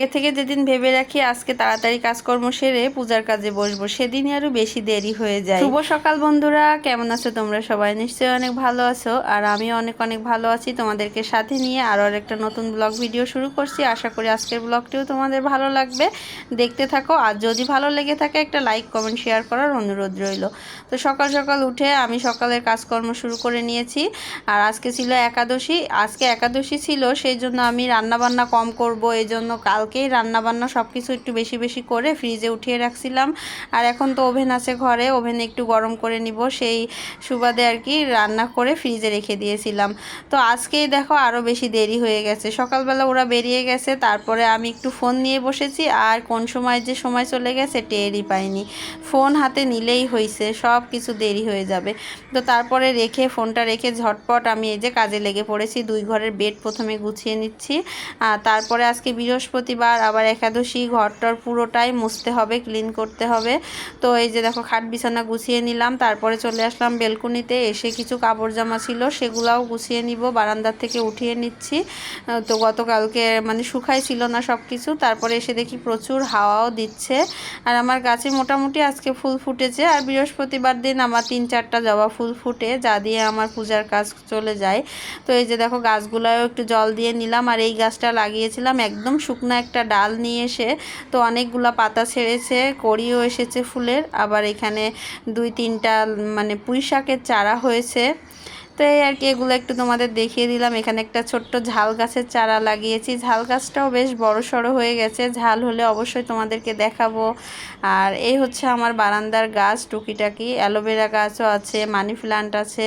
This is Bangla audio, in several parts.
আগে থেকে যেদিন ভেবে রাখি আজকে তাড়াতাড়ি কাজকর্ম সেরে পূজার কাজে বসবো, সেদিনই আরও বেশি দেরি হয়ে যায়। শুভ সকাল বন্ধুরা, কেমন আছো তোমরা? সবাই নিশ্চয়ই অনেক ভালো আছো, আর আমিও অনেক অনেক ভালো আছি তোমাদেরকে সাথে নিয়ে আরও একটা নতুন ব্লগ ভিডিও শুরু করছি। আশা করি আজকের ব্লগটিও তোমাদের ভালো লাগবে। দেখতে থাকো, আর যদি ভালো লেগে থাকে একটা লাইক, কমেন্ট, শেয়ার করার অনুরোধ রইল। তো সকাল সকাল উঠে আমি সকালের কাজকর্ম শুরু করে নিয়েছি, আর আজকে ছিল একাদশী। আজকে একাদশী ছিল, সেই জন্য আমি রান্না বান্না কম করব এই জন্য কাল কালকেই রান্নাবান্না সব কিছু একটু বেশি বেশি করে ফ্রিজে উঠিয়ে রাখছিলাম। আর এখন তো ওভেন আছে ঘরে, ওভেনে একটু গরম করে নিব। সেই সুবাদে আর কি রান্না করে ফ্রিজে রেখে দিয়েছিলাম। তো আজকেই দেখো আরও বেশি দেরি হয়ে গেছে। সকালবেলা ওরা বেরিয়ে গেছে, তারপরে আমি একটু ফোন নিয়ে বসেছি। আর কোন সময় যে সময় চলে গেছে টেরই পাইনি। ফোন হাতে নিলেই হয়েছে সব কিছু দেরি হয়ে যাবে। তো তারপরে রেখে, ফোনটা রেখে ঝটপট আমি এই যে কাজে লেগে পড়েছি। দুই ঘরের বেড প্রথমে গুছিয়ে নিচ্ছি। তারপরে আজকে বৃহস্পতি বৃহস্পতিবার আবার একাদশী, ঘরটর পুরোটাই মুছতে হবে ক্লিন করতে হবে। তো এই যে দেখো, খাট বিছানা গুছিয়ে নিলাম, তারপরে চলে আসলাম বেলকুনিতে। এসে কিছু কাপড় জামা ছিল, সেগুলাও গুছিয়ে নিব, বারান্দার থেকে উঠিয়ে নিচ্ছি। তো গতকালকে মানে শুকাই ছিল না সব কিছু তারপরে এসে দেখি প্রচুর হাওয়াও দিচ্ছে। আর আমার গাছে মোটামুটি আজকে ফুল ফুটেছে, আর বৃহস্পতিবার দিন আমার তিন চারটা জবা ফুল ফুটে, যা দিয়ে আমার পূজার কাজ চলে যায়। তো এই যে দেখো গাছগুলোও একটু জল দিয়ে নিলাম, আর এই গাছটা লাগিয়েছিলাম একদম শুকনো একটা ডাল নিয়ে এসে তো অনেকগুলা পাতা ছেড়েছে, কড়িও এসেছে ফুলের। আবার এখানে দুই তিনটা মানে পুঁই শাকের চারা হয়েছে। তো এই আর কি এগুলো একটু তোমাদের দেখিয়ে দিলাম। এখানে একটা ছোট্ট ঝাল গাছের চারা লাগিয়েছি। ঝাল গাছটাও বেশ বড় সড়ো হয়ে গেছে। ঝাল হলে অবশ্যই তোমাদেরকে দেখাবো। আর এই হচ্ছে আমার বারান্দার গাছ, টুকিটাকি। অ্যালোভেরা গাছও আছে, মানি প্লান্ট আছে।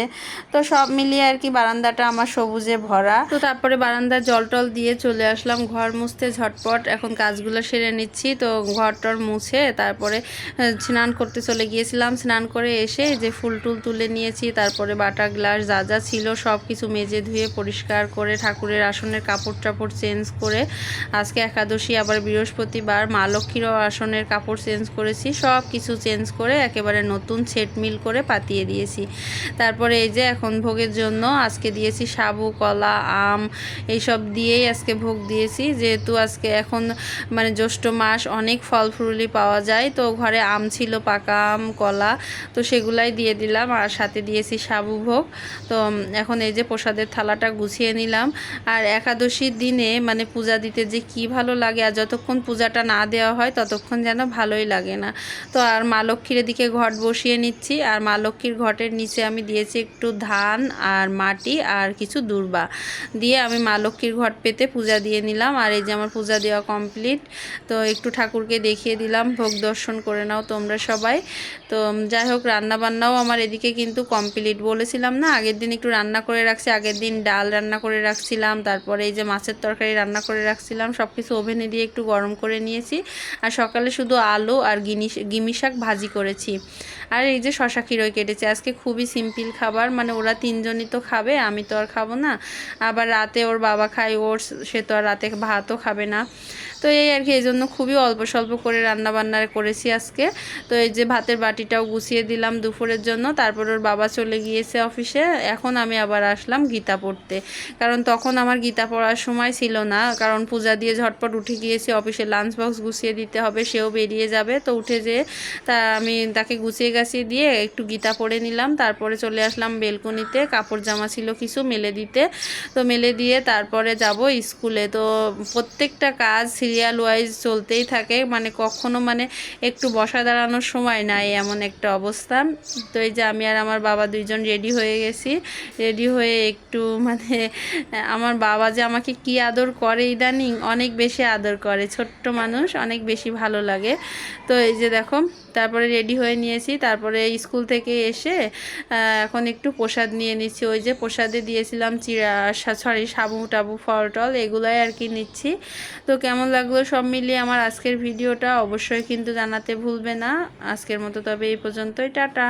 তো সব মিলিয়ে আর কি বারান্দাটা আমার সবুজে ভরা। তো তারপরে বারান্দার জল টল দিয়ে চলে আসলাম। ঘর মুছতে ঝটপট। এখন কাজগুলো সেরে নিচ্ছি। তো ঘর টর মুছে তারপরে স্নান করতে চলে গিয়েছিলাম। স্নান করে এসে যে ফুল টুল তুলে নিয়েছি। তারপরে বাটা গ্লাস, যা যা ছিল সব কিছু মেজে ধুয়ে পরিষ্কার করে ঠাকুরের আসনের কাপড় টাপড় চেঞ্জ করে আজকে একাদশী, আবার বৃহস্পতিবার মা লক্ষ্মীরও আসনের কাপড় চেঞ্জ করেছি সব কিছু চেঞ্জ করে একেবারে নতুন সেট মিল করে পাতিয়ে দিয়েছি। তারপরে এই যে এখন ভোগের জন্য আজকে দিয়েছি সাবু, কলা, আম, এইসব দিয়েই আজকে ভোগ দিয়েছি। যেহেতু আজকে এখন মানে জ্যৈষ্ঠ মাস, অনেক ফল ফুরুলি পাওয়া যায়, তো ঘরে আম ছিল, পাকা আম, কলা, তো সেগুলাই দিয়ে দিলাম। আর সাথে দিয়েছি সাবু ভোগ। তো এখন এই যে প্রসাদের থালাটা গুছিয়ে নিলাম। আর একাদশীর দিনে মানে পূজা দিতে যে কি ভালো লাগে আর যতক্ষণ পূজাটা না দেওয়া হয় ততক্ষণ যেন ভালোই লাগে না। তো আর মা লক্ষ্মীর এদিকে ঘট বসিয়ে নিচ্ছি। আর মা লক্ষ্মীর ঘটের নিচে আমি দিয়েছি একটু ধান আর মাটি আর কিছু দুর্বা। দিয়ে আমি মা লক্ষ্মীর ঘট পেতে পূজা দিয়ে নিলাম। আর এই যে আমার পূজা দেওয়া কমপ্লিট, তো একটু ঠাকুরকে দেখিয়ে দিলাম। ভোগ দর্শন করে নাও তোমরা সবাই। তো যাই হোক, রান্নাবান্নাও আমার এদিকে কিন্তু কমপ্লিট বলেছিলাম না, আগের দিন একটু রান্না করে রাখছি, আগের দিন ডাল রান্না করে রাখছিলাম, তারপরে এই যে মাছের তরকারি রান্না করে রাখছিলাম সব কিছু ওভেনে দিয়ে একটু গরম করে নিয়েছি, আর সকালে শুধু আলু আর গিনি গিমি শাক ভাজি করেছি। আর এই যে শশা খিরোই কেটেছে, আজকে খুবই সিম্পল খাবার মানে ওরা তিনজনই তো খাবে, আমি তো আর খাব না, আবার রাতে ওর বাবা খায়, ওর সে তো আর রাতে ভাতও খাবে না। তো এই আর কি এই জন্য খুবই অল্প স্বল্প করে রান্না বান্না করেছি আজকে। তো এই যে ভাতের বাটিটাও গুছিয়ে দিলাম দুপুরের জন্য, তারপর ওর বাবা চলে গিয়েছে অফিসে এখন আমি আবার আসলাম গীতা পড়তে। কারণ তখন আমার গীতা পড়ার সময় ছিল না। কারণ পূজা দিয়ে ঝটপট উঠে গিয়েছি, অফিসে লাঞ্চ বক্স গুছিয়ে দিতে হবে, সেও বেরিয়ে যাবে। তো উঠে যে তা আমি তাকে গুছিয়ে গাছিয়ে দিয়ে একটু গীতা পড়ে নিলাম। তারপরে চলে আসলাম বেলকনিতে, কাপড় জামা ছিল কিছু মেলে দিতে। তো মেলে দিয়ে তারপরে যাব স্কুলে। তো প্রত্যেকটা কাজ সিরিয়াল ওয়াইজ চলতেই থাকে। মানে কখনো মানে একটু বসা দাঁড়ানোর সময় নাই এমন একটা অবস্থা। তো এই যে আমি আর আমার বাবা দুইজন রেডি হয়ে গেছি। রেডি হয়ে একটু মানে আমার বাবা যে আমাকে কি আদর করে ইদানিং, অনেক বেশি আদর করে। ছোট্ট মানুষ, অনেক বেশি ভালো লাগে। তো এই যে দেখো, তারপরে রেডি হয়ে নিয়েছি। তারপরে স্কুল থেকে এসে এখন একটু প্রসাদ নিয়ে নিচ্ছি। ওই যে প্রসাদে দিয়েছিলাম চিরা সরি সাবু, টাবু, ফল, টল, এগুলাই আর কি নিচ্ছি। তো কেমন লাগল সব মিলিয়ে আমার আজকের ভিডিওটা? অবশ্যই কিন্তু জানাতে ভুলবে না। আজকের মতো তবে এই পর্যন্তই। টাটা।